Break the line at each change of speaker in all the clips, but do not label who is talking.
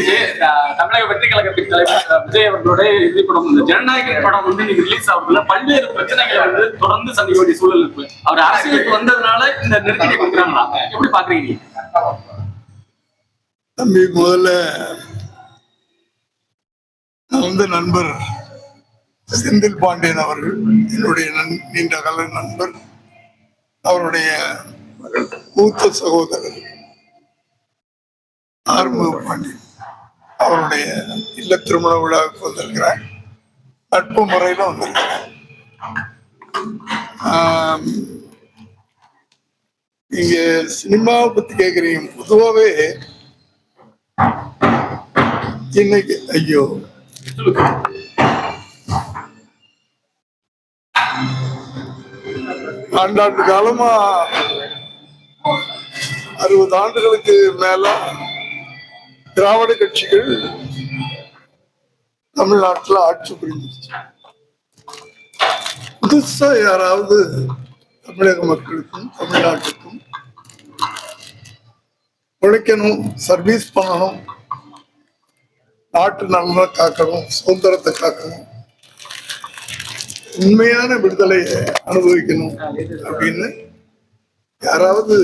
இன்னைக்கு தமிழக வெற்றி கழகத்தின் தலைவர் விஜய் அவர்களுடைய இறுதி படம் இந்த ஜனநாயகன் படம் வந்து இன்னைக்கு ரிலீஸ் ஆகுதுல பல்வேறு பிரச்சனைகளை வந்து தொடர்ந்து சந்திக்க வேண்டிய சூழல் இருக்கு. அவர் அரசியலுக்கு வந்ததுனால இந்த நெருக்கடி கொடுக்குறாங்களா? எப்படி பாக்குறீங்க
தம்பி முதல்ல நான் வந்து நண்பர் செந்தில் பாண்டியன் அவர்கள் என்னுடைய நீண்ட கால நண்பர் அவருடைய மூத்த சகோதரர் ஆறுமுக பாண்டியன். அவருடைய இல்ல திருமண விழாவுக்கு வந்திருக்கிறேன் நட்பு முறையில வந்திருக்கிறேன் நீங்க சினிமாவை பத்தி கேக்குறீங்க. பொதுவாவே இன்னைக்கு ஐயோ. ஆண்டாண்டு காலமா அறுபது ஆண்டுகளுக்கு மேல திராவிட கட்சிகள் தமிழ்நாட்டுல ஆட்சி புரிஞ்சிருச்சு. புதுசா யாராவது தமிழக மக்களுக்கும் தமிழ்நாட்டுக்கும் உழைக்கணும் சர்வீஸ் பண்ணணும் நாட்டு நலனை காக்கணும் சுதந்திரத்தை காக்கணும் உண்மையான விடுதலையை அனுபவிக்கணும் அப்படின்னு யாராவது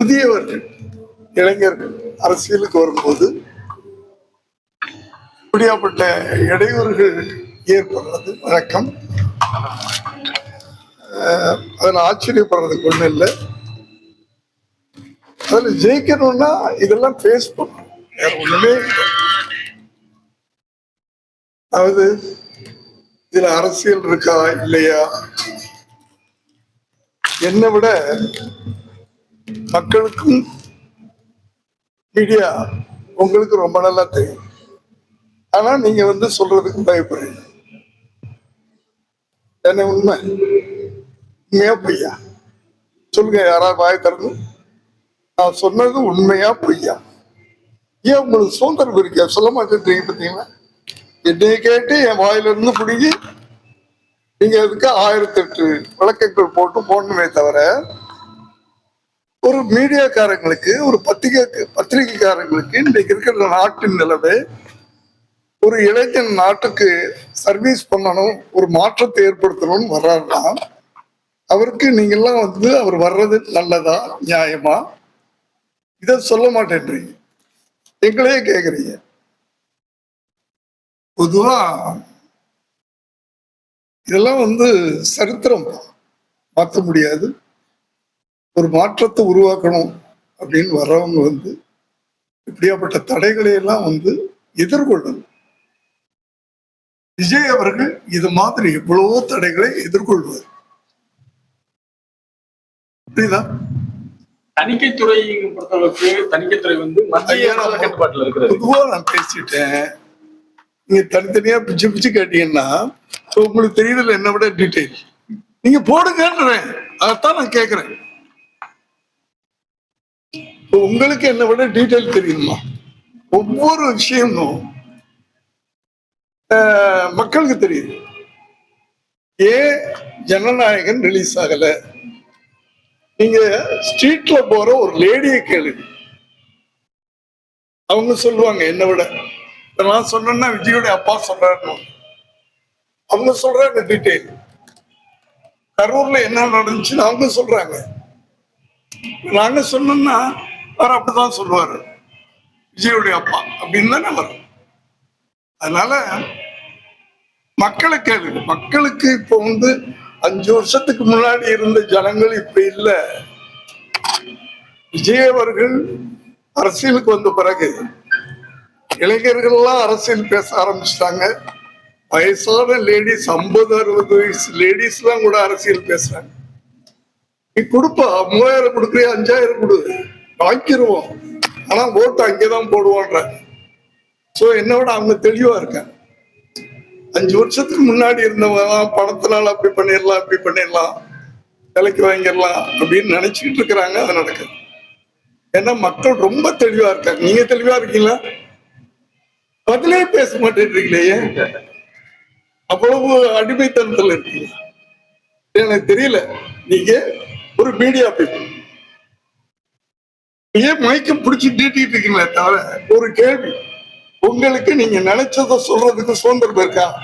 புதியவர்கள் இளைஞர்கள் அரசியலுக்கு வரும்போது இப்படியாப்பட்ட இடையூறுகள் ஏற்படுறது வழக்கம். அஹ் அதுல ஆச்சரியப்படுறதுக்கு ஒண்ணும் இல்லை. அதில் ஜெயிக்கணும்னா இதெல்லாம் ஃபேஸ் பண்ணணும் வேற ஒண்ணுமே இல்லை. அதாவது இதுல அரசியல் இருக்கா இல்லையா? என்னை விட மக்களுக்கும் மீடியா உங்களுக்கு ரொம்ப நல்லா தெரியும். ஆனா நீங்க வந்து சொல்றதுக்கு பயப்படுறீங்க. என்ன உண்மை? உண்மையா பொய்யா? சொல்லுங்க யாராவது வாய் தரணும் நான் சொன்னது உண்மையா பொய்யா? ஏன் உங்களுக்கு சுதந்திரம் இருக்கா? சொல்ல மாட்டேன்றீங்க பார்த்தீங்களா? என்னைய கேட்டு என் வாயில இருந்து பிடிங்கி நீங்க அதுக்கு ஆயிரத்தி எட்டு விளக்கங்கள் போட்டு போடணுமே தவிர ஒரு மீடியாக்காரங்களுக்கு ஒரு பத்திரிகை பத்திரிகைக்காரங்களுக்கு இன்றைக்கு இருக்கிற நாட்டின் நிலவு ஒரு இளைஞன் நாட்டுக்கு சர்வீஸ் பண்ணணும் ஒரு மாற்றத்தை ஏற்படுத்தணும்னு வர்றாருன்னா அவருக்கு நீங்கெல்லாம் வந்து அவர் வர்றது நல்லதா நியாயமா? இதை சொல்ல மாட்டேன்றீங்க. எங்களையே கேக்குறீங்க. பொதுவா இதெல்லாம் வந்து சரித்திரம். மாற்ற முடியாது. ஒரு மாற்றத்தை உருவாக்கணும் அப்படின்னு வர்றவங்க வந்து இப்படியாப்பட்ட தடைகளை எல்லாம் வந்து எதிர்கொள்ளணும். விஜய் அவர்கள் இது மாதிரி எவ்வளவோ தடைகளை எதிர்கொள்வார். புரியுதா?
தணிக்கைத்துறை பொறுத்தளவுக்கு தணிக்கைத்துறை வந்து கட்டுப்பாட்டுல இருக்கிறது.
பொதுவா நான் பேசிட்டேன். நீங்க தனித்தனியா பிச்சு பிச்சு கேட்டீங்கன்னா உங்களுக்கு தெரியல என்ன விட டீட்டெயில் நீங்க போடுங்கன்றேன். அதைத்தான் நான் கேக்குறேன். இப்ப உங்களுக்கு என்ன விட டீட்டெயில் தெரியுமா? ஒவ்வொரு விஷயமும் ஆஹ், மக்களுக்கு தெரியுது. ஏன் ஜனநாயகன் ரிலீஸ் ஆகல. நீங்க ஸ்ட்ரீட்ல போற ஒரு லேடியை கேளுங்க அவங்க சொல்லுவாங்க என்னை விட. நான் சொன்னேன்னா விஜயோடைய அப்பா சொல்றாரு அவங்க சொல்றாங்க டீட்டெயில் கரூர்ல என்ன நடந்துச்சுன்னு அவங்க சொல்றாங்க. நாங்க சொன்னோம்னா அவர் அப்படிதான் சொல்லுவாரு. விஜயுடைய அப்பா. அப்படின்னு தானே வரும். அதனால மக்களை கேளுங்க மக்களுக்கு இப்போ வந்து அஞ்சு வருஷத்துக்கு முன்னாடி இருந்த ஜனங்கள் இப்ப இல்லை. விஜய் அவர்கள் அரசியலுக்கு வந்த பிறகு இளைஞர்கள் எல்லாம் அரசியல் பேச ஆரம்பிச்சிட்டாங்க. வயசான லேடிஸ் ஐம்பது அறுபது வயசு லேடிஸ் எல்லாம் கூட அரசியல் பேசுறாங்க. நீ கொடுப்பா மூவாயிரம் கொடுக்குறியா அஞ்சாயிரம் கொடு. வாங்கிருவோம் ஆனா ஓட்டு அங்கேதான் போடுவோன்ற. சோ என்னோட அவங்க தெளிவா இருக்காங்க அஞ்சு வருஷத்துக்கு முன்னாடி இருந்தவங்க பணத்தினால அப்படி பண்ணிடலாம் அப்படி பண்ணிடலாம் விலைக்கு வாங்கிடலாம் அப்படின்னு நினைச்சுக்கிட்டு இருக்கிறாங்க அது நடக்குது. ஏன்னா மக்கள் ரொம்ப தெளிவா இருக்காங்க. நீங்க தெளிவா இருக்கீங்களா? பதிலே பேச மாட்டேன்றீங்களே ஏன்? அவ்வளவு அடிமைத்தனத்துல இருக்கீங்க. எனக்கு தெரியல. நீங்க ஒரு மீடியா பீப்புள் ஏன் மயக்கம் பிடிச்சி நீட்டிட்டு இருக்கீங்களே தவிர ஒரு கேள்வி. உங்களுக்கு நீங்க நினைச்சத சொல்றதுக்கு சுதந்திரம் இருக்கா?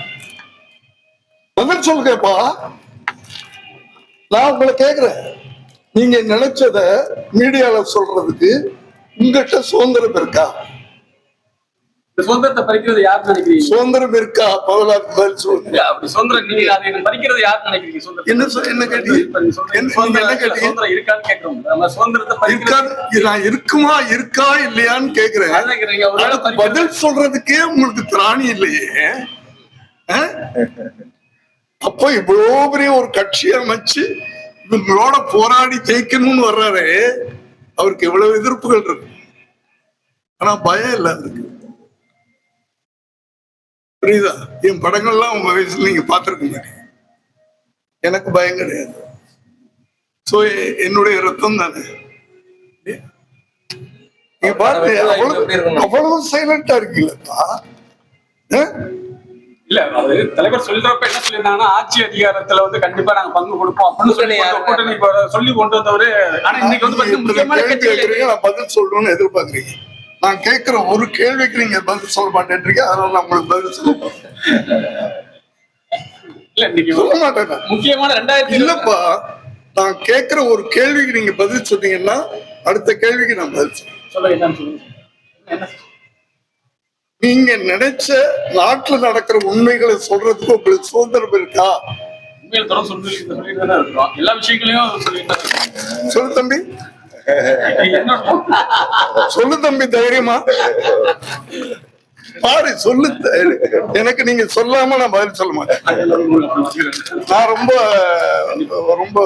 பதில் சொல்லுங்கப்பா. நான் உங்களை கேக்குறேன். நீங்க நினைச்சத மீடியால சொல்றதுக்கு உங்ககிட்ட சுதந்திரம் இருக்கா?
சுதந்திரத்தை பறிக்கிறது யார் நினைக்கிறீங்க?
சுதந்திரம் இருக்கா? பதிலா பதில் சொல்லுங்க
அப்படி சுதந்திரம் நீங்க அதை பறிக்கிறது யார் நினைக்கிறீங்க? சுதந்திரம்
என்ன கேட்டீங்க?
சுதந்திரம் இருக்கான்னு கேட்கிறோம் நம்ம சுதந்திரத்தை
இருக்கா
பறிக்கிறது
நான் இருக்குமா இருக்கா இல்லையான்னு கேக்குறேன். பதில் சொல்றதுக்கே உங்களுக்கு திராணி இல்லையே? அப்போ இவ்வளவு பெரிய ஒரு கட்சி அமைச்சு இவங்களோட போராடி ஜெயிக்கணும்னு வர்றாரு. அவருக்கு எவ்வளவு எதிர்ப்புகள் இருக்கு. ஆனா பயம் இல்ல அதுக்கு. புரியுதா? என் படங்கள்லாம் உங்க வயசுல நீங்க பார்த்திருக்கீங்க எனக்கு பயம் கிடையாது. சோ என்னுடைய ரத்தம் தானே? நீங்க பாருங்க அவ்வளவு அவ்வளவு சைலண்டா இருக்கீங்களா
இல்ல அது தலைவர் சொல்றப்ப என்ன சொல்லியிருந்தாங்கன்னா ஆட்சி அதிகாரத்துல வந்து கண்டிப்பா நாங்க பங்கு கொடுப்போம் அப்படின்னு சொல்லி
கூட்டணி
சொல்லி கொண்டு வந்தவரு ஆனா இன்னைக்கு வந்து
பதில் சொல்லணும்னு எதிர்பார்க்கறீங்க. நான் கேட்கிற ஒரு கேள்விக்கு நீங்க பதில் சொல்ல மாட்டேன்றீங்க அதனால நான் உங்களுக்கு பதில் சொல்ல மாட்டேன். சொல்ல மாட்டேன்.
முக்கியமான ரெண்டாயிரத்தி
இல்லப்பா நான் கேட்கிற ஒரு கேள்விக்கு நீங்க பதில் சொன்னீங்கன்னா அடுத்த கேள்விக்கு நான் பதில் சொல்றேன். நீங்க நினைச்ச நாட்டுல நடக்கிற உண்மைகளை சொல்றதுக்கு உங்களுக்கு சுதந்திரம் இருக்கா?
எல்லா விஷயங்களையும்
சொல்லு தம்பி. சொல்லு தம்பி தைரியமா. பாரு சொல்லு. எனக்கு நீங்க சொல்லாம நான் பதில் சொல்ல மாட்டேன். நான் ரொம்ப ரொம்ப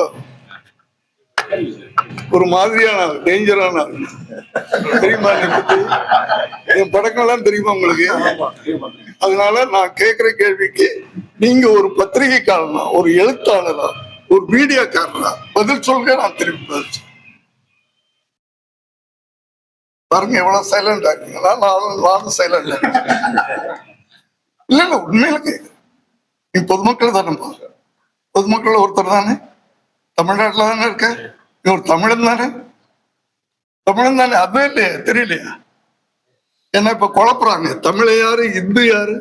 ஒரு மாதிரியான ஆள், டேஞ்சரான ஆள். தெரியுமா என் படங்கள்லாம் தெரியுமா உங்களுக்கு? அதனால நான் கேட்கிற கேள்விக்கு நீங்க ஒரு பத்திரிகைக்காரனா ஒரு எழுத்தாளரா ஒரு மீடியாக்காரனா பதில் சொல்க நான் திரும்பி பதில் பாருங்க எவ்வளவு சைலண்ட் ஆகுங்களா நானும் நானும் சைலண்ட் இல்ல இல்ல உண்மையில நீ பொதுமக்கள் தானே பொதுமக்கள் ஒருத்தர் தானே? தமிழ்நாட்டில் தானே இருக்க? நீ ஒரு தமிழன் தானே? தமிழன் தானே? அதுவே இல்லையா தெரியலையா. என்ன இப்ப குழப்புறாங்க. தமிழ யாரு? இந்து யாரு?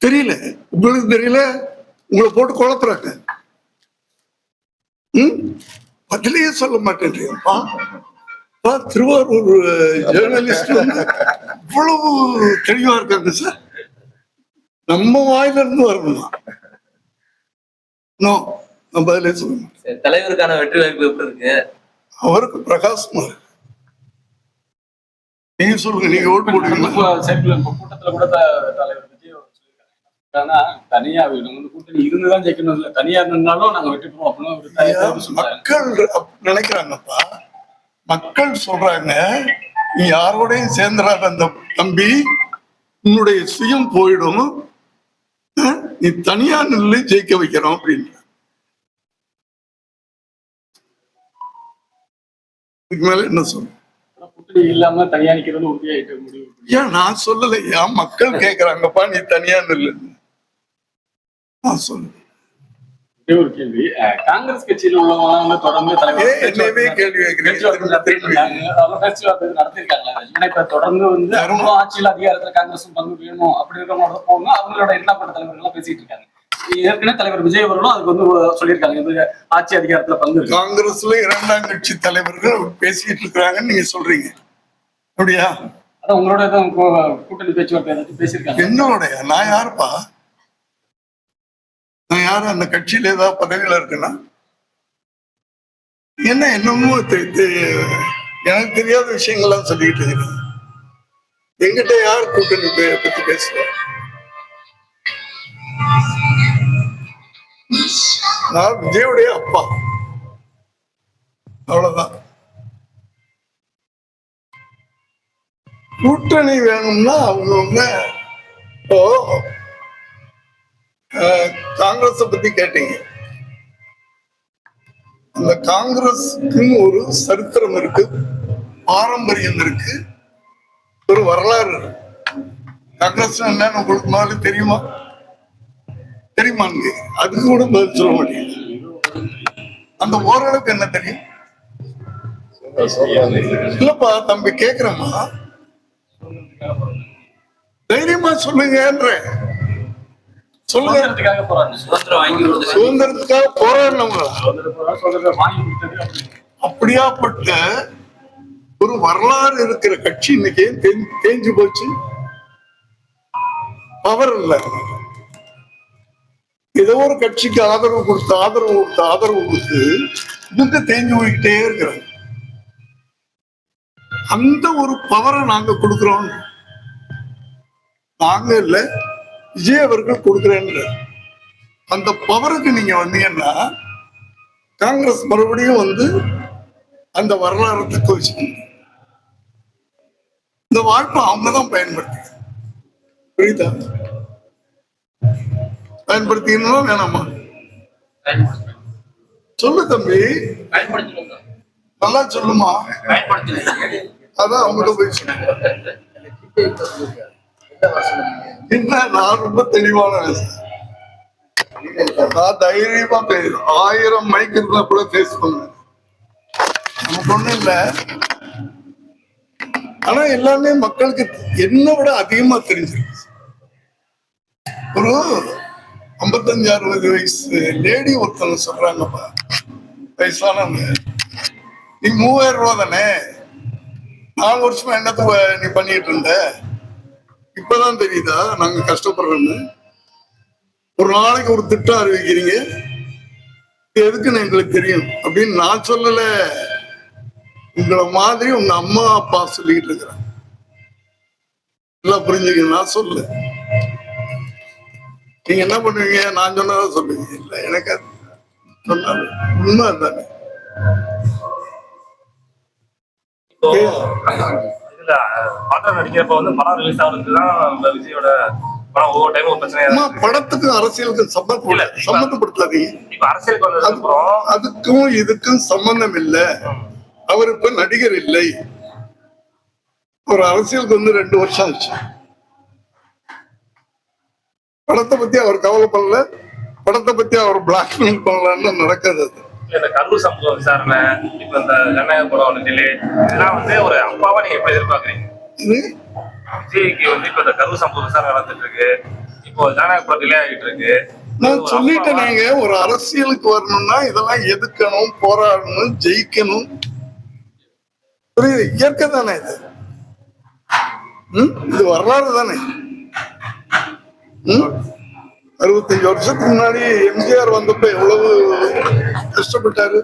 தெரியல. உங்களுக்கு தெரியல? உங்களை போட்டு குழப்புறாங்க. ம்? பதிலையே சொல்ல மாட்டேன்றீங்கப்பா திருவாரூர் ஜேர்னலிஸ்ட் இவ்வளவு தெளிவா இருக்காங்க சார் நம்ம வாயில இருந்து வரணுமா. நோ நான் பதிலே சொல்ல
தலைவருக்கான வெற்றி வாய்ப்பு எப்படி இருக்கு?
அவருக்கு பிரகாசமா நீங்க சொல்லுங்க நீங்க ஓட்டு போடுவீங்களா?
கூட்டத்துல கூட தலைவர் ஆனா தனியா வேணும் வந்து கூட்டணி இருந்துதான் ஜெயிக்கணும் இல்ல தனியா இருந்தாலும் நாங்க வெற்றி பெறுவோம் அப்படின்னு
மக்கள் நினைக்கிறாங்கப்பா. மக்கள் சொல்றாங்க நீ யாரோடையும் சேர்ந்துடாத அந்த தம்பி. உன்னுடைய சுயம் போயிடும். நீ தனியா நின்று ஜெயிக்க வைக்கிறோம் அப்படின்னு இதுக்கு மேல என்ன சொல்ல
இல்லாம தனியா நிக்கிறது உறுதியாயிட்டு முடிவு.
ஏன்? நான் சொல்லலையா? மக்கள் கேக்குறாங்கப்பா நீ தனியா நில்லு. நான் சொல்லுவேன்
ஒரே கேள்வி. காங்கிரஸ் கட்சியில உள்ளவங்க தொடர்ந்து தலைவர்
கேள்வி?
பேச்சுவார்த்தை நடத்திருக்காங்களா? ஏன்னா இப்ப தொடர்ந்து வந்து அவங்களும் ஆட்சியில் அதிகாரத்துல காங்கிரஸும் பங்கு வேணும் அப்படி இருக்கிறவங்களோட போகணும். அவங்களோட இரண்டாப்பட்ட தலைவர்கள் எல்லாம் பேசிட்டு இருக்காங்க. ஏற்கனவே தலைவர் விஜய் அவர்களும் அதுக்கு வந்து சொல்லியிருக்காங்க. இது ஆட்சி அதிகாரத்துல பங்கு
காங்கிரஸ்ல இரண்டாம் கட்சி தலைவர்கள் பேசிட்டு இருக்கிறாங்கன்னு நீங்க சொல்றீங்க. அப்படியா?
அதான் உங்களோட கூட்டணி பேச்சுவார்த்தை பேசியிருக்காங்க.
என்னோடைய? நான் யாருப்பா? யாரு அந்த கட்சியில ஏதாவது பதவியில இருக்குன்னா? என்ன என்னமோ எனக்கு தெரியாத விஷயங்கள்லாம் சொல்லிக்கிட்டு இருக்கிறீங்க. எங்கிட்ட யார் கூட்டணி பத்தி பேசுறா? நான் விஜயுடைய அப்பா. அவ்வளவுதான். கூட்டணி வேணும்னா அவங்கவுங்க இப்போ காங்கிரஸ் பத்தி கேட்டீங்க. அந்த காங்கிரஸ்க்கு ஒரு சரித்திரம் இருக்கு பாரம்பரியம் இருக்கு ஒரு வரலாறு இருக்கு. காங்கிரஸ் என்னன்னு உங்களுக்கு மாதிரி தெரியுமா? தெரியுமாங்க அதுக்கு கூட பதில் சொல்ல முடியல அந்த ஓரளவுக்கு என்ன தெரியும்? இல்லப்பா தம்பி கேக்குறமா தைரியமா சொல்லுங்கன்ற
சுதந்திரத்துக்காக
சுதந்திரம் வாங்கி
அப்படி.
அப்படியாப்பட்ட ஒரு வரலாறு இருக்கிற கட்சி இன்னைக்கு தேஞ்சு போச்சு? பவர் இல்ல. ஏதோ ஒரு கட்சிக்கு ஆதரவு கொடுத்து ஆதரவு கொடுத்து ஆதரவு கொடுத்து இவங்க தேஞ்சு போய்கிட்டே இருக்கிறாங்க. அந்த ஒரு பவரை நாங்க கொடுக்கிறோம். நாங்க இல்ல. விஜய் அவர்கள் கொடுக்கிறேன்ற அந்த பவருக்கு நீங்க வந்தீங்கன்னா காங்கிரஸ் மறுபடியும் வந்து அந்த வரலாறு தக்க வச்சுக்கணும் இந்த வாய்ப்பை அவங்க தான் பயன்படுத்தி புரியுதா? பயன்படுத்திக்கணுமா வேணாமா? சொல்லு தம்பி. நல்லா சொல்லுமா? அதான் அவங்ககிட்ட போய் சொல்லு. என்ன நான் ரொம்ப தெளிவான நான் தைரியமா பேசுறேன் ஆயிரம் மைக் இருந்தா கூட பேசுவாங்க. நமக்கு ஒண்ணும் இல்ல. ஆனா எல்லாமே மக்களுக்கு என்ன விட அதிகமா தெரிஞ்சிருக்கு ஒரு ஐம்பத்தஞ்சு அறுபது வயசு லேடி ஒருத்தவங்க சொல்றாங்கப்பா. வயசானவங்க. நீ மூவாயிரம் ரூபா தானே? நாலு வருஷமா என்னத்த நீ பண்ணிட்டு இருந்த? இப்பதான் தெரியுதா? நாங்க கஷ்டப்படுறோம்னு. ஒரு நாளைக்கு ஒரு திட்டம் அறிவிக்கிறீங்க. எதுக்குன்னு எங்களுக்கு தெரியும். அப்படின்னு நான் சொல்லல. உங்களை மாதிரி உங்க அம்மா அப்பா சொல்லிட்டு இருக்கிறாங்க. எல்லாம் புரிஞ்சுக்க நான் சொல்லு நீங்க என்ன பண்ணுவீங்க? நான் சொன்னதா சொல்லுவீங்க. இல்ல எனக்கு அது சொன்னாலும் உண்மை தானே
இதுல பாத்திரம் நடிக்கிறப்ப வந்து படம் ரிலீஸ் தான் நம்ம விஜயோட படம் ஒவ்வொரு டைமும் பிரச்சனையா
படத்துக்கும் அரசியலுக்கும் சம்மந்தம்
இல்ல,
சம்மந்தப்படுத்தாதீங்க.
இப்ப அரசியலுக்கு வந்ததுக்கு அப்புறம்
அதுக்கும் இதுக்கும் சம்பந்தம் இல்ல. அவர் இப்ப நடிகர் இல்லை. ஒரு அரசியலுக்கு வந்து ரெண்டு வருஷம் ஆச்சு. படத்தை பத்தி அவர் கவலைப்படல. படத்தை பத்தி அவர் பிளாக்மெயில் பண்ணலான்னு நடக்காது அது.
இந்த கரூர் சம்பவம் விசாரணை இப்ப இந்த வந்து டிலே இதெல்லாம் வந்து ஒரு அப்பாவா நீங்க எப்படி எதிர்பார்க்கறீங்க? விஜய்க்கு வந்து இப்ப இந்த கரூர் சம்பவம் விசாரணை நடந்துட்டு இருக்கு இப்போ ஜனநாயக படம் டிலே ஆகிட்டு இருக்கு
நான் சொல்லிட்டேன் நீங்க ஒரு அரசியலுக்கு வரணும்னா இதெல்லாம் எதுக்கணும் போராடணும் ஜெயிக்கணும். புரியுது? இயற்கை தானே இது? இது வரலாறு தானே? அறுபத்தஞ்சு வருஷத்துக்கு முன்னாடி எம்ஜிஆர் வந்தப்ப எவ்வளவு கஷ்டப்பட்டாரு?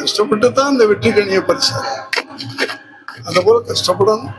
கஷ்டப்பட்டு தான் இந்த வெற்றி கணியை பறிச்சாரு. அந்த போல கஷ்டப்படணும்.